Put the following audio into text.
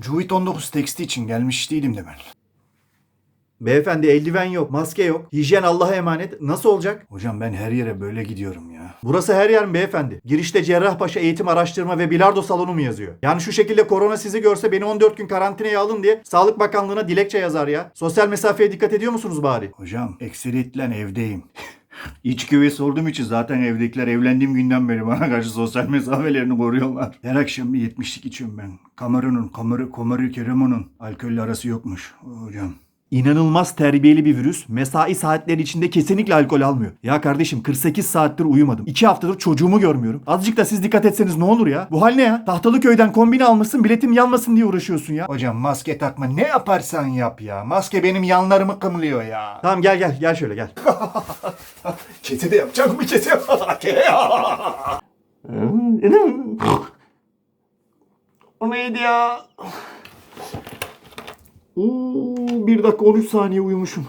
Covid-19 testi için gelmiş değilim de ben. Beyefendi eldiven yok, maske yok. Hijyen Allah'a emanet. Nasıl olacak? Hocam ben her yere böyle gidiyorum ya. Burası her yer mi beyefendi? Girişte Cerrahpaşa Eğitim Araştırma ve Bilardo Salonu mu yazıyor? Yani şu şekilde korona sizi görse beni 14 gün karantinaya alın diye Sağlık Bakanlığı'na dilekçe yazar ya. Sosyal mesafeye dikkat ediyor musunuz bari? Hocam ekseriyetle evdeyim. İç güveysi olduğum için zaten evdekiler evlendiğim günden beri bana karşı sosyal mesafelerini koruyorlar. Her akşam bir yetmişlik içiyorum ben. Kamarının, kamarı, komarı, keremonun alkolle arası yokmuş hocam. İnanılmaz terbiyeli bir virüs. Mesai saatleri içinde kesinlikle alkol almıyor. Ya kardeşim 48 saattir uyumadım. 2 haftadır çocuğumu görmüyorum. Azıcık da siz dikkat etseniz ne olur ya? Bu hal ne ya? Tahtalı köyden kombine almışsın biletim yanmasın diye uğraşıyorsun ya. Hocam maske takma ne yaparsan yap ya. Maske benim yanlarımı kımlıyor ya. Tamam gel gel gel şöyle gel. Kese de yapacak mı kese? O neydi ya? Oo, 1 dakika 13 saniye uyumuşum.